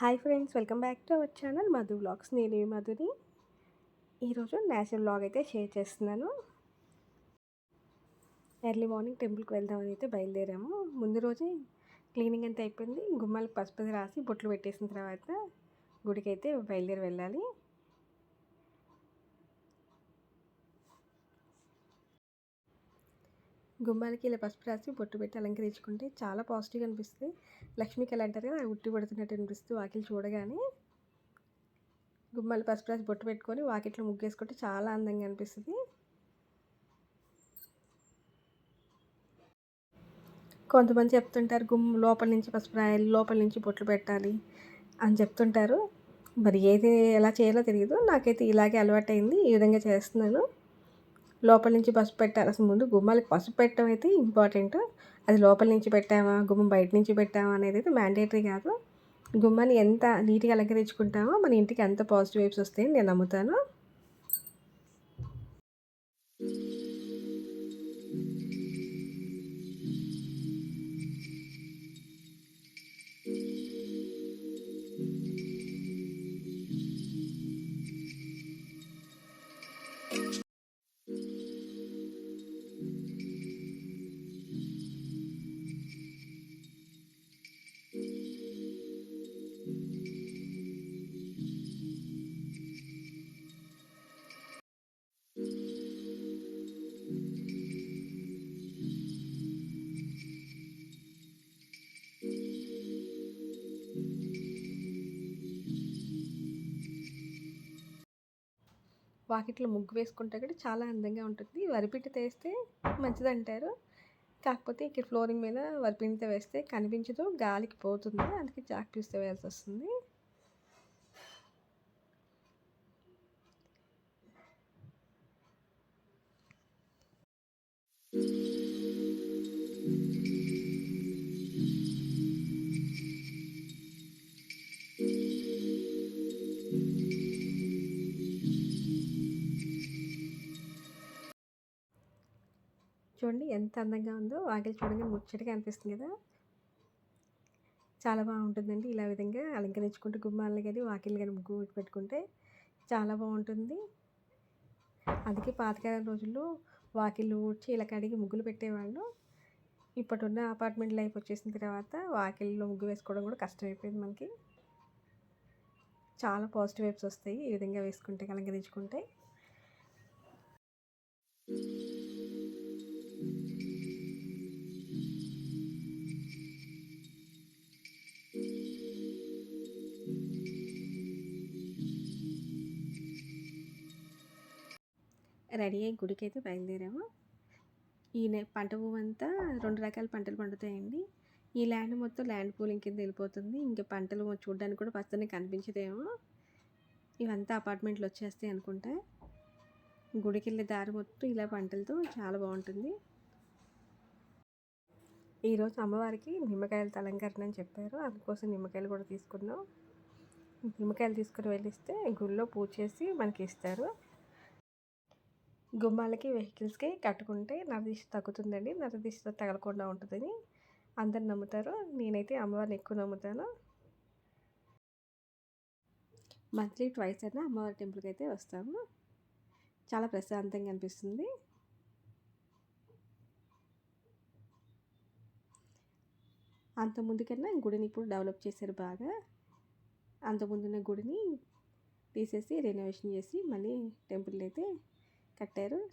Hi friends welcome back to our channel Madhu blogs నేను ఈ మధుని. ఈరోజు నేచురల్ బ్లాగ్ అయితే షేర్ చేస్తున్నాను. ఎర్లీ మార్నింగ్ టెంపుల్కి వెళ్దామని అయితే బయలుదేరాము. ముందు రోజే క్లీనింగ్ అంతా అయిపోయింది. గుమ్మాలకు పసుపు రాసి బొట్లు పెట్టేసిన తర్వాత గుడికి అయితే బయలుదేరి వెళ్ళాలి. గుమ్మాలకి ఇలా పసుపు రాసి బొట్టు పెట్టి అలంకరించుకుంటే చాలా పాజిటివ్గా అనిపిస్తుంది. లక్ష్మికి ఎలా అంటారు కదా ఉట్టి పడుతున్నట్టు అనిపిస్తుంది వాకిలు చూడగానే. గుమ్మాలు పసుపు రాసి బొట్టు పెట్టుకొని వాకిట్లో ముగ్గేసుకుంటే చాలా అందంగా అనిపిస్తుంది. కొంతమంది చెప్తుంటారు గుమ్ లోపల నుంచి పసుపు రాయాలి లోపల నుంచి బొట్లు పెట్టాలి అని చెప్తుంటారు. మరి ఏది ఎలా చేయాలో తెలియదు నాకైతే ఇలాగే అలవాటైంది ఈ విధంగా చేస్తున్నాను. లోపల నుంచి పసుపు పెట్టాలి. అసలు ముందు గుమ్మాలకు పసుపు పెట్టడం అయితే ఇంపార్టెంట్. అది లోపల నుంచి పెట్టామా? గుమ్మం బయట నుంచి పెట్టామా అనేది అయితే మ్యాండేటరీ కాదు. గుమ్మాన్ని ఎంత నీట్గా అలంకరించుకుంటామో మన ఇంటికి అంత పాజిటివ్ వైబ్స్ వస్తాయని నేను నమ్ముతాను. వాకిట్లో ముగ్గు వేసుకుంటే కూడా చాలా అందంగా ఉంటుంది. వరిపిండి తెస్తే మంచిదంటారు. కాకపోతే ఇక్కడ ఫ్లోరింగ్ మీద వరిపిండితో వేస్తే కనిపించదు గాలికి పోతుంది. అందుకే చాక్ పీస్తో వేయాల్సి వస్తుంది. చూడండి ఎంత అందంగా ఉందో వాకిలి చూడండి ముచ్చటగా అనిపిస్తుంది కదా. చాలా బాగుంటుందండి ఇలా విధంగా అలంకరించుకుంటూ గుమ్మాలని కానీ వాకిల్ని కానీ ముగ్గు పెట్టుకుంటే చాలా బాగుంటుంది. అందుకే పాతకాలం రోజుల్లో వాకిళ్ళు ఊడ్చి ఇలా కడిగి ముగ్గులు పెట్టేవాళ్ళు. ఇప్పటిన్న అపార్ట్మెంట్ లైఫ్ వచ్చేసిన తర్వాత వాకిల్లో ముగ్గు వేసుకోవడం కూడా కష్టమైపోయింది మనకి. చాలా పాజిటివ్ వైబ్స్ వస్తాయి ఈ విధంగా వేసుకుంటే అలంకరించుకుంటే. రెడీ అయ్యి గుడికి అయితే బయలుదేరాము. ఈ పంట పువ్వు అంతా రెండు రకాల పంటలు పండుతాయండి. ఈ ల్యాండ్ మొత్తం ల్యాండ్ పూలింగ్ కింద వెళ్ళిపోతుంది. ఇంకా పంటలు చూడడానికి కూడా పచ్చని కనిపించదేమో. ఇవంతా అపార్ట్మెంట్లు వచ్చేస్తాయి అనుకుంటా. గుడికి వెళ్ళే దారి మొత్తం ఇలా పంటలతో చాలా బాగుంటుంది. ఈరోజు అమ్మవారికి నిమ్మకాయల అలంకరణ అని చెప్పారు. అందుకోసం నిమ్మకాయలు కూడా తీసుకున్నాం. నిమ్మకాయలు తీసుకుని వెళ్ళిస్తే గుళ్ళో పూజ చేసి మనకి ఇస్తారు. గుమ్మాలకి వెహికల్స్కి కట్టుకుంటే నరదిష్టి తగ్గుతుందండి. నరదిష్టి తగలకుండా ఉంటుందని అందరు నమ్ముతారు. నేనైతే అమ్మవారిని ఎక్కువ నమ్ముతాను. మంత్లీ ట్వైస్ అయినా అమ్మవారి టెంపుల్కి అయితే వస్తాము. చాలా ప్రశాంతంగా అనిపిస్తుంది. అంత ముందుకన్నా గుడిని ఇప్పుడు డెవలప్ చేశారు బాగా. అంత ముందున్న గుడిని తీసేసి రెనోవేషన్ చేసి మళ్ళీ టెంపుల్ అయితే కట్టారు.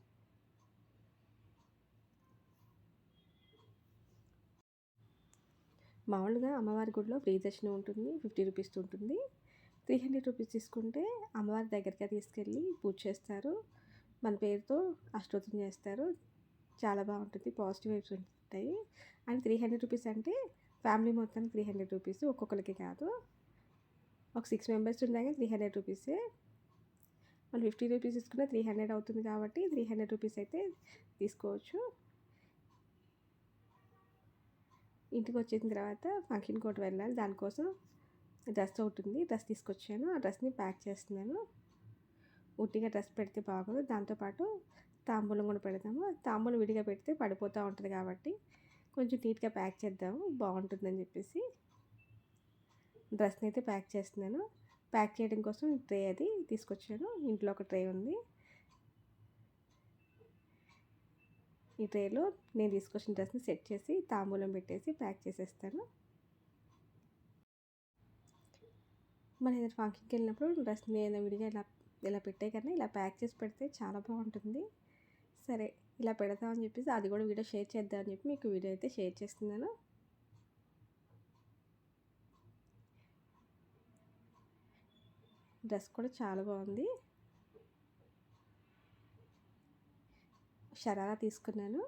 మామూలుగా అమ్మవారి గుడిలో ఫ్రీ దర్శనం ఉంటుంది ఫిఫ్టీ రూపీస్ ఉంటుంది. త్రీ హండ్రెడ్ రూపీస్ తీసుకుంటే అమ్మవారి దగ్గరికి తీసుకెళ్ళి పూజ చేస్తారు. మన పేరుతో అష్టోత్తం చేస్తారు. చాలా బాగుంటుంది పాజిటివ్ వైబ్స్ ఉంటాయి. అండ్ త్రీ హండ్రెడ్ రూపీస్ అంటే ఫ్యామిలీ మొత్తానికి త్రీ హండ్రెడ్ రూపీస్ ఒక్కొక్కరికి కాదు. ఒక సిక్స్ మెంబర్స్ ఉండగా త్రీ హండ్రెడ్ రూపీసే. మళ్ళీ ఫిఫ్టీ రూపీస్ తీసుకున్న త్రీ హండ్రెడ్ అవుతుంది కాబట్టి త్రీ హండ్రెడ్ రూపీస్ అయితే తీసుకోవచ్చు. ఇంటికి వచ్చిన తర్వాత ఫంక్షన్ కోట్ వెళ్ళాలి. దానికోసం డ్రెస్ ఒకటి ఉంది. డ్రెస్ తీసుకొచ్చాను. ఆ డ్రెస్ని ప్యాక్ చేస్తున్నాను. ఉట్టిగా డ్రెస్ పెడితే బాగోదు దాంతోపాటు తాంబూలం కూడా పెడతాము తాంబూలం విడిగా పెడితే పడిపోతూ ఉంటుంది కాబట్టి కొంచెం నీట్గా ప్యాక్ చేద్దాము. బాగుంటుందని చెప్పేసి డ్రెస్ని అయితే ప్యాక్ చేస్తున్నాను. ప్యాక్ చేయడం కోసం ట్రే అది తీసుకొచ్చాను. ఇంట్లో ఒక ట్రే ఉంది. ఈ ట్రేలో నేను తీసుకొచ్చిన డ్రెస్ని సెట్ చేసి తాంబూలం పెట్టేసి ప్యాక్ చేసేస్తాను. మన ఏదైనా ఫంక్షన్కి వెళ్ళినప్పుడు డ్రెస్ని ఏదైనా విడిగా ఇలా ఇలా పెట్టే కన్నా ఇలా ప్యాక్ చేసి పెడితే చాలా బాగుంటుంది. సరే ఇలా పెడతామని చెప్పేసి అది కూడా వీడియో షేర్ చేద్దామని చెప్పి మీకు వీడియో అయితే షేర్ చేస్తున్నాను. డ్రెస్ కూడా చాలా బాగుంది. షరారా తీసుకున్నాను.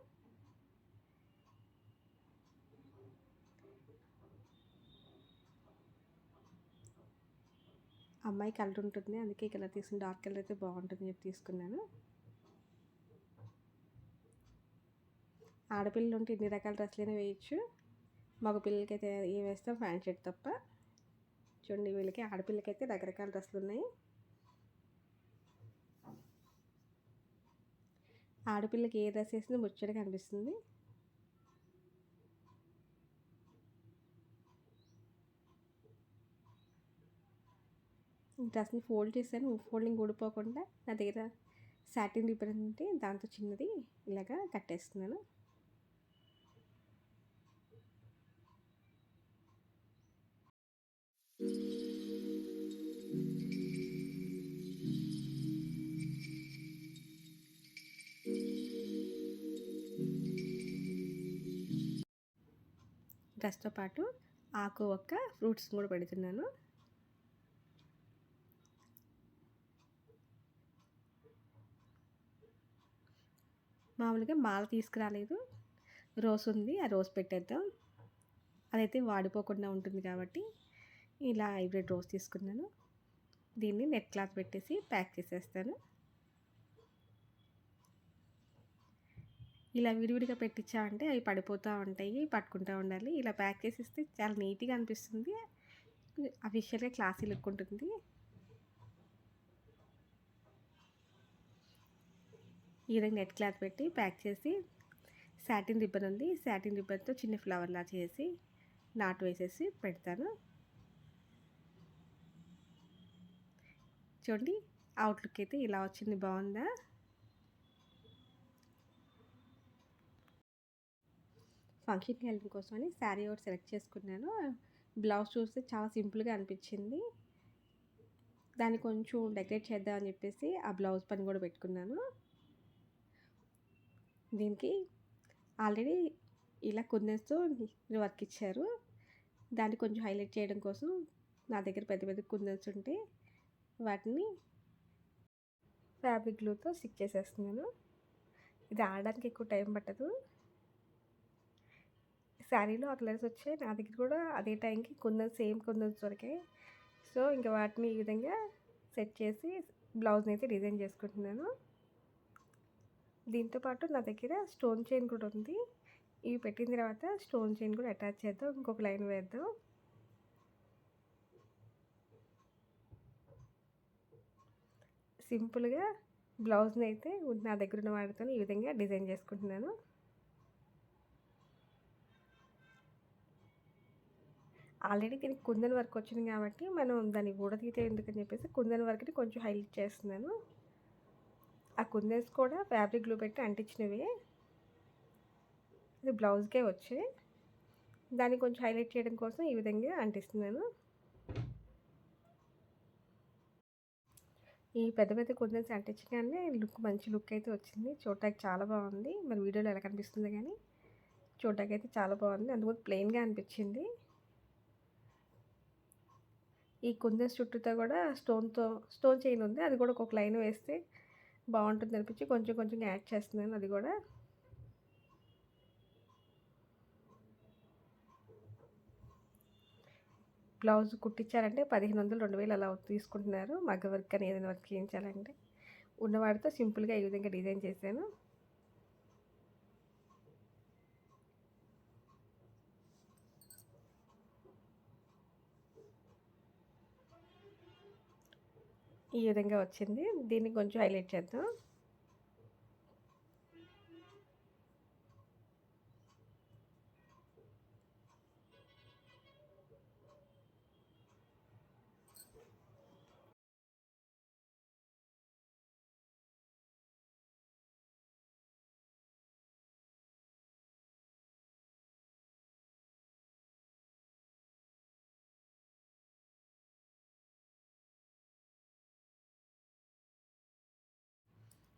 అమ్మాయి కలర్ ఉంటుంది. అందుకే కలర్ తీసుకుని డార్క్ కలర్ అయితే బాగుంటుంది చెప్పి తీసుకున్నాను. ఆడపిల్లలు ఉంటే ఇన్ని రకాల డ్రెస్సులైనా వేయచ్చు. మగ పిల్లలకి అయితే ఏం వేస్తాం? ప్యాంట్ షర్ట్ తప్ప. చూడండి వీళ్ళకి ఆడపిల్లకైతే రకరకాల డ్రెస్సులు ఉన్నాయి. ఆడపిల్లకి ఏ డ్రెస్ వేసినా ముచ్చట కనిపిస్తుంది. డ్రెస్ని ఫోల్డ్ చేశాను. ఫోల్డింగ్ ఊడిపోకుండా నా దగ్గర సాటిన్ రిబ్బన్ ఉంటే దాంతో చిన్నది ఇలాగా కట్టేస్తున్నాను. గస్తో పాటు ఆకు ఒక్క ఫ్రూట్స్ కూడా పెడుతున్నాను. మామూలుగా మాల తీసుకురాలేదు. రోస్ ఉంది ఆ రోస్ పెట్టేద్దాం. అదైతే వాడిపోకుండా ఉంటుంది కాబట్టి ఇలా హైబ్రిడ్ రోస్ తీసుకున్నాను. దీన్ని నెట్ క్లాత్ పెట్టేసి ప్యాక్ చేసేస్తాను. ఇలా విడివిడిగా పెట్టించామంటే అవి పడిపోతూ ఉంటాయి పట్టుకుంటూ ఉండాలి. ఇలా ప్యాక్ చేసి ఇస్తే చాలా నీట్గా అనిపిస్తుంది. అఫీషియల్గా క్లాసీ లుక్ ఉంటుంది. ఈ విధంగా నెట్ క్లాత్ పెట్టి ప్యాక్ చేసి సాటిన్ రిబ్బన్ ఉంది. సాటిన్ రిబ్బన్తో చిన్న ఫ్లవర్లా చేసి నాటు వేసేసి పెడతాను. చూడండి అవుట్లుక్ అయితే ఇలా వచ్చింది బాగుందా? ఫంక్షన్కి వెళ్ళడం కోసమని శారీ ఒకటి సెలెక్ట్ చేసుకున్నాను. బ్లౌజ్ చూస్తే చాలా సింపుల్గా అనిపించింది. దాన్ని కొంచెం డెకరేట్ చేద్దామని చెప్పేసి ఆ బ్లౌజ్ పని కూడా పెట్టుకున్నాను. దీనికి ఆల్రెడీ ఇలా కుందన్స్తో వర్క్ ఇచ్చారు. దాన్ని కొంచెం హైలైట్ చేయడం కోసం నా దగ్గర పెద్ద పెద్ద కుందన్స్ ఉంటే వాటిని ఫ్యాబ్రిక్ గ్లూతో స్టిక్ చేసేస్తున్నాను. ఇది ఆడడానికి ఎక్కువ టైం పట్టదు. శారీలో ఆ కలర్స్ వచ్చాయి. నా దగ్గర కూడా అదే టైంకి కొందరు సేమ్ కొందరు దొరికాయి. సో ఇంకా వాటిని ఈ విధంగా సెట్ చేసి బ్లౌజ్ని అయితే డిజైన్ చేసుకుంటున్నాను. దీంతోపాటు నా దగ్గర స్టోన్ చైన్ కూడా ఉంది. ఇవి పెట్టిన తర్వాత స్టోన్ చైన్ కూడా అటాచ్ చేద్దాం. ఇంకొక లైన్ వేద్దాం. సింపుల్గా బ్లౌజ్ని అయితే నా దగ్గర ఉన్న వాటితో ఈ విధంగా డిజైన్ చేసుకుంటున్నాను. ఆల్రెడీ దీనికి కుందన్ వర్క్ వచ్చింది కాబట్టి మనం దాన్ని ఊడతీతే ఎందుకని చెప్పేసి కుందన్ వర్క్ని కొంచెం హైలైట్ చేస్తున్నాను. ఆ కుందన్స్ కూడా ఫ్యాబ్రిక్ గ్లూ పెట్టి అంటించినవి. ఇది బ్లౌజ్కే వచ్చాయి. దాన్ని కొంచెం హైలైట్ చేయడం కోసం ఈ విధంగా అంటిస్తున్నాను. ఈ పెద్ద పెద్ద కుందన్స్ అంటించగానే లుక్ మంచి లుక్ అయితే వచ్చింది. చూడటానికి చాలా బాగుంది. మరి వీడియోలో ఎలా కనిపిస్తుంది కానీ చూడటానికి అయితే చాలా బాగుంది. అందుకు ప్లెయిన్గా అనిపించింది. ఈ కుందన్స్ చుట్టూతో కూడా స్టోన్తో స్టోన్ చైన్ ఉంది. అది కూడా ఒక లైన్ వేస్తే బాగుంటుంది అనిపించి కొంచెం కొంచెం యాడ్ చేస్తున్నాను. అది కూడా బ్లౌజ్ కుట్టించాలంటే పదిహేను వందలు రెండు వేలు అలా తీసుకుంటున్నారు. మగ్గ వర్క్ అని ఏదైనా వర్క్ చేయించాలంటే. ఉన్నవాడితో సింపుల్గా ఈ విధంగా డిజైన్ చేశాను. ఈ విధంగా వచ్చింది. దీన్ని కొంచెం హైలైట్ చేద్దాం.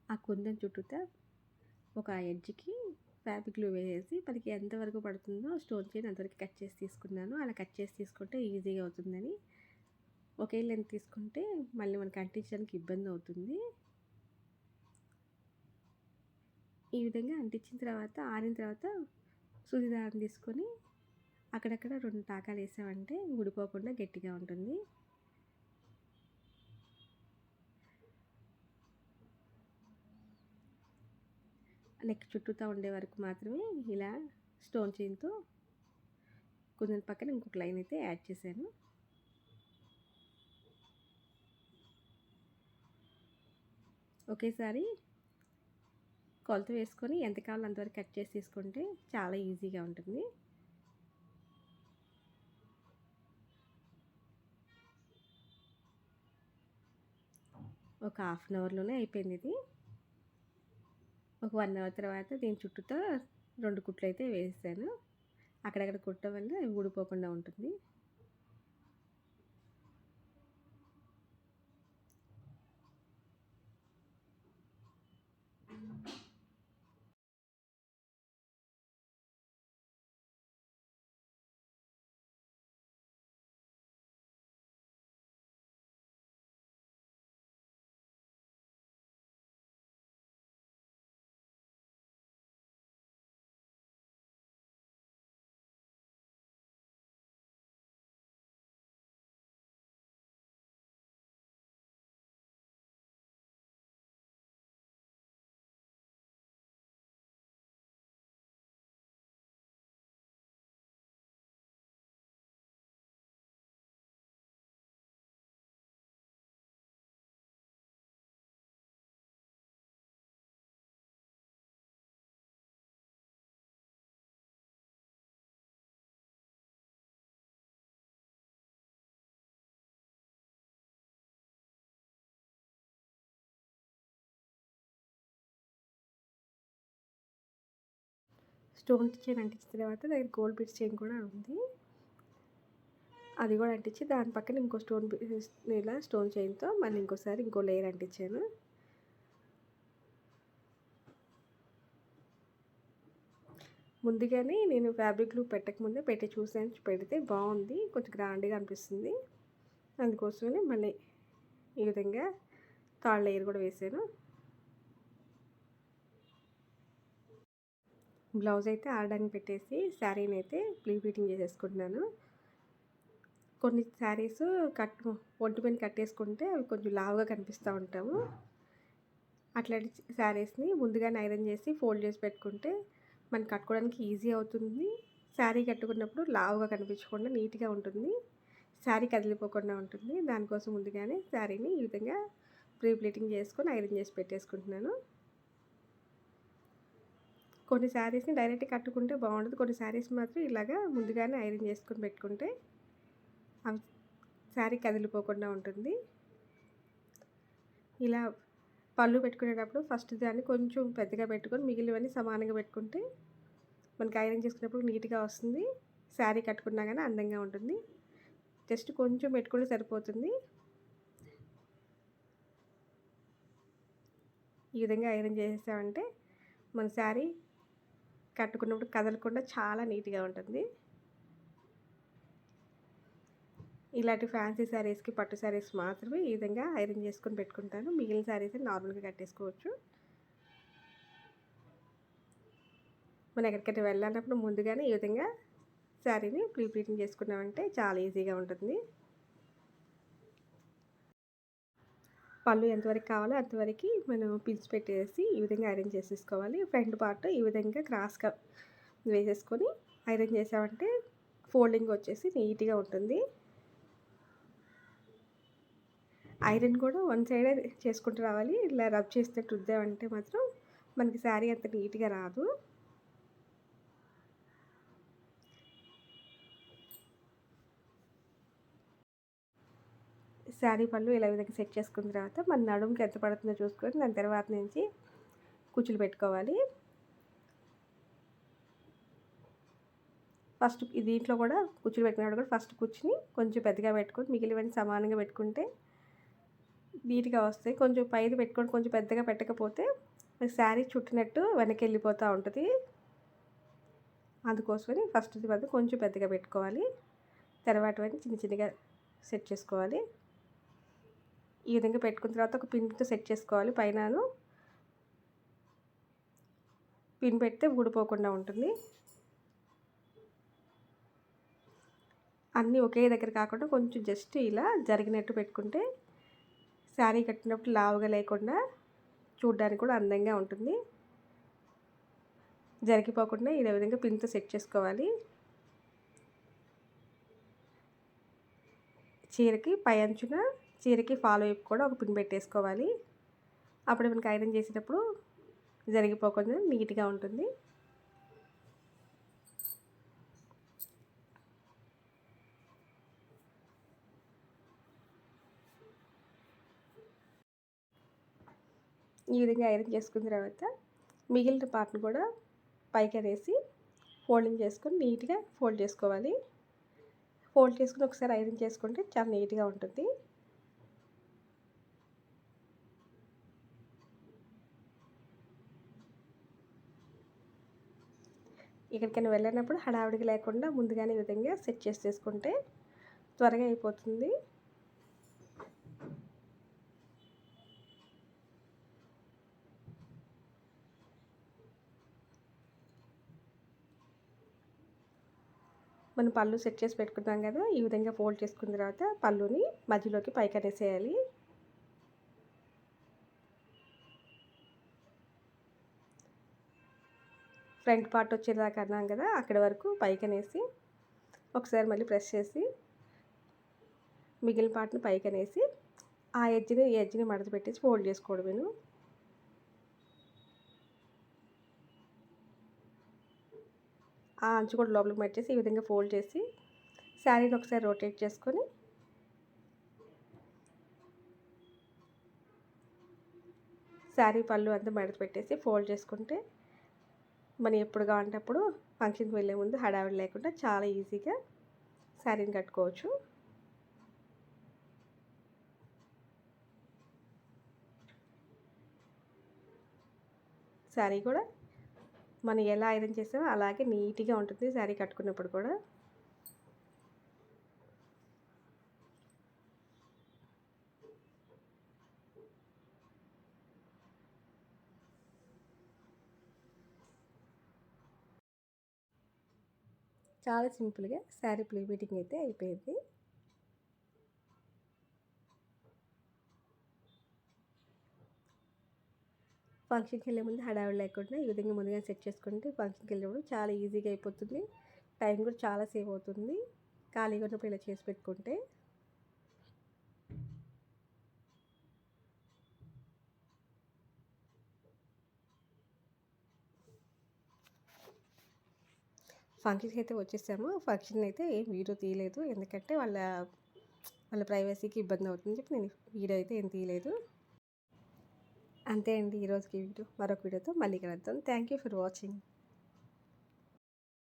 ఆ కుందన్ చుట్టూతా ఒక ఎడ్జ్కి ఫ్యాబ్రిక్ గ్లూ వేసేసి మనకి ఎంతవరకు పడుతుందో స్టోన్ చేయని అంతవరకు కట్ చేసి తీసుకున్నాను. అలా కట్ చేసి తీసుకుంటే ఈజీగా అవుతుందని. ఒకే లెంత్ తీసుకుంటే మళ్ళీ మనకి అంటించడానికి ఇబ్బంది అవుతుంది. ఈ విధంగా అంటించిన తర్వాత ఆరిన తర్వాత సూది దారం తీసుకొని అక్కడక్కడ రెండు టాకాలు వేసామంటే ఊడిపోకుండా గట్టిగా ఉంటుంది. నెక్ చుట్టూతా ఉండే వరకు మాత్రమే ఇలా స్టోన్ చైన్తో కుందన్ పక్కన ఇంకొక లైన్ అయితే యాడ్ చేశాను. ఒకేసారి కొలత వేసుకొని ఎంత కావాలో అంతవరకు కట్ చేసి తీసుకుంటే చాలా ఈజీగా ఉంటుంది. ఒక హాఫ్ అన్ అవర్లోనే అయిపోయింది ఇది. ఒక వన్ అవర్ తర్వాత దీని చుట్టూతో రెండు కుట్లు అయితే వేసాను అక్కడక్కడ కుట్టడం వల్ల ఊడిపోకుండా ఉంటుంది. స్టోన్ చైన్ అంటించిన తర్వాత దగ్గర గోల్డ్ బిట్స్ చైన్ కూడా ఉంది. అది కూడా అంటించి దాని పక్కన ఇంకో స్టోన్ ఇలా స్టోన్ చైన్తో మళ్ళీ ఇంకోసారి ఇంకో లేయర్ అంటించాను. ముందుగానే నేను ఫ్యాబ్రిక్ గ్లూ పెట్టకముందే పెట్టి చూసాను పెడితే బాగుంది కొంచెం గ్రాండ్గా అనిపిస్తుంది. అందుకోసమే మళ్ళీ ఈ విధంగా థర్డ్ లేయర్ కూడా వేసాను బ్లౌజ్ అయితే ఆడడానికి పెట్టేసి శారీని అయితే ప్రీ ఫిటింగ్ చేసేసుకుంటున్నాను. కొన్ని శారీస్ కట్ ఒంటి పైన కట్టేసుకుంటే అవి కొంచెం లావుగా కనిపిస్తూ ఉంటాము. అట్లాంటి శారీస్ని ముందుగానే ఐరన్ చేసి ఫోల్డ్ చేసి పెట్టుకుంటే మనం కట్టుకోవడానికి ఈజీ అవుతుంది. శారీ కట్టుకున్నప్పుడు లావుగా కనిపించకుండా నీట్గా ఉంటుంది. శారీ కదిలిపోకుండా ఉంటుంది. దానికోసం ముందుగానే శారీని ఈ విధంగా ప్రీ ప్లేటింగ్ చేసుకొని ఐరన్ చేసి పెట్టేసుకుంటున్నాను. కొన్ని శారీస్ని డైరెక్ట్ కట్టుకుంటే బాగుంటుంది కొన్ని శారీస్ మాత్రం ఇలాగా ముందుగానే ఐరన్ చేసుకొని పెట్టుకుంటే అవి శారీ కదిలిపోకుండా ఉంటుంది. ఇలా పళ్ళు పెట్టుకునేటప్పుడు ఫస్ట్ దాన్ని కొంచెం పెద్దగా పెట్టుకొని మిగిలినవన్నీ సమానంగా పెట్టుకుంటే మనకి ఐరన్ చేసుకున్నప్పుడు నీట్గా వస్తుంది. శారీ కట్టుకున్నా కానీ అందంగా ఉంటుంది. జస్ట్ కొంచెం పెట్టుకుంటే సరిపోతుంది. ఈ విధంగా ఐరన్ చేసేసామంటే మన శారీ కట్టుకున్నప్పుడు కదలకుండా చాలా నీట్గా ఉంటుంది. ఇలాంటి ఫ్యాన్సీ శారీస్కి పట్టు శారీస్ మాత్రమే ఈ విధంగా ఐరన్ చేసుకొని పెట్టుకుంటాను. మిగిలిన శారీస్ నార్మల్గా కట్టేసుకోవచ్చు. మనం ఎక్కడికైనా వెళ్ళాలన్నప్పుడు ముందుగానే ఈ విధంగా శారీని ప్రీ ప్లీటింగ్ చేసుకున్నామంటే చాలా ఈజీగా ఉంటుంది. పళ్ళు ఎంతవరకు కావాలో అంతవరకు మనం పిలిచి పెట్టేసి ఈ విధంగా ఐరన్ చేసేసుకోవాలి. ఫ్రంట్ పార్ట్ ఈ విధంగా క్రాస్గా వేసేసుకొని ఐరన్ చేసామంటే ఫోల్డింగ్ వచ్చేసి నీట్గా ఉంటుంది. ఐరన్ కూడా వన్ సైడే చేసుకుంటూ రావాలి. ఇలా రబ్ చేసినట్టు రుద్దామంటే మాత్రం మనకి శారీ అంత నీట్గా రాదు. శారీ పళ్ళు ఇలా విధంగా సెట్ చేసుకున్న తర్వాత మన నడుముకి ఎంత పడుతుందో చూసుకొని దాని తర్వాత నుంచి కుచ్చులు పెట్టుకోవాలి. ఫస్ట్ దీంట్లో కూడా కుచ్చులు పెట్టుకున్నప్పుడు కూడా ఫస్ట్ కుర్చుని కొంచెం పెద్దగా పెట్టుకొని మిగిలివన్నీ సమానంగా పెట్టుకుంటే నీట్గా వస్తాయి. కొంచెం పైది పెట్టుకొని కొంచెం పెద్దగా పెట్టకపోతే శారీ చుట్టినట్టు వెనక్కి వెళ్ళిపోతూ ఉంటుంది. అందుకోసమని ఫస్ట్ వద్ద కొంచెం పెద్దగా పెట్టుకోవాలి. తర్వాత చిన్న చిన్నగా సెట్ చేసుకోవాలి. ఈ విధంగా పెట్టుకున్న తర్వాత ఒక పిన్తో సెట్ చేసుకోవాలి. పైనను పిన్ పెడితే ఊడిపోకుండా ఉంటుంది. అన్నీ ఒకే దగ్గర కాకుండా కొంచెం జస్ట్ ఇలా జరిగినట్టు పెట్టుకుంటే శారీ కట్టినప్పుడు లావుగా లేకుండా చూడడానికి కూడా అందంగా ఉంటుంది. జరిగిపోకుండా ఇదే విధంగా పిన్తో సెట్ చేసుకోవాలి. చీరకి పై అంచున చీరకి ఫాలో వైపు కూడా ఒక పిన్ పెట్టేసుకోవాలి. అప్పుడు మనకి ఐరన్ చేసేటప్పుడు జరిగిపోకుండా నీట్గా ఉంటుంది. ఈ విధంగా ఐరన్ చేసుకున్న తర్వాత మిగిలిన పార్ట్ని కూడా పైకి అనేసి ఫోల్డింగ్ చేసుకొని నీట్గా ఫోల్డ్ చేసుకోవాలి. ఫోల్డ్ చేసుకుని ఒకసారి ఐరన్ చేసుకుంటే చాలా నీట్గా ఉంటుంది. ఎక్కడికైనా వెళ్ళినప్పుడు హడావిడికి లేకుండా ముందుగానే ఈ విధంగా సెట్ చేసి చేసుకుంటే త్వరగా అయిపోతుంది. మనం పళ్ళు సెట్ చేసి పెట్టుకున్నాం కదా ఈ విధంగా ఫోల్డ్ చేసుకున్న తర్వాత పళ్ళుని మధ్యలోకి పైకి అనేసేయాలి. ఫ్రంట్ పార్ట్ వచ్చేదాకా అన్నాం కదా అక్కడి వరకు పైకి అనేసి ఒకసారి మళ్ళీ ప్రెస్ చేసి మిగిలిన పార్ట్ని పైకి అనేసి ఆ ఎడ్జ్ని ఈ ఎడ్జ్ని మడత పెట్టేసి ఫోల్డ్ చేసుకోవడమేను. ఆ అంచు కూడా లోపలికి మర్చేసి ఈ విధంగా ఫోల్డ్ చేసి శారీని ఒకసారి రొటేట్ చేసుకొని శారీ పళ్ళు అంతా మడత పెట్టేసి ఫోల్డ్ చేసుకుంటే మనం ఎప్పుడు కావాలంటే అప్పుడు ఫంక్షన్కి వెళ్ళే ముందు హడావిడి లేకుండా చాలా ఈజీగా శారీని కట్టుకోవచ్చు. శారీ కూడా మనం ఎలా ఐరన్ చేసామో అలాగే నీట్గా ఉంటుంది శారీ కట్టుకున్నప్పుడు కూడా. చాలా సింపుల్గా శారీ ప్లే మీటింగ్ అయితే అయిపోయింది. ఫంక్షన్కి వెళ్ళే ముందు హడావిడి లేకుండా ఈ విధంగా ముందుగా సెట్ చేసుకుంటే ఫంక్షన్కి వెళ్ళేప్పుడు చాలా ఈజీగా అయిపోతుంది. టైం కూడా చాలా సేవ్ అవుతుంది. ఖాళీగా ఉన్నప్పుడు ఇలా చేసి పెట్టుకుంటే. ఫంక్షన్కి అయితే వచ్చేసాము. ఫంక్షన్ అయితే ఏం వీడియో తీయలేదు. ఎందుకంటే వాళ్ళ వాళ్ళ ప్రైవసీకి ఇబ్బంది అవుతుంది చెప్పి నేను వీడియో అయితే ఏం తీయలేదు. అంతే అండి ఈరోజుకి వీడియో. మరొక వీడియోతో మళ్ళీ కలుద్దాం. Thank you for watching.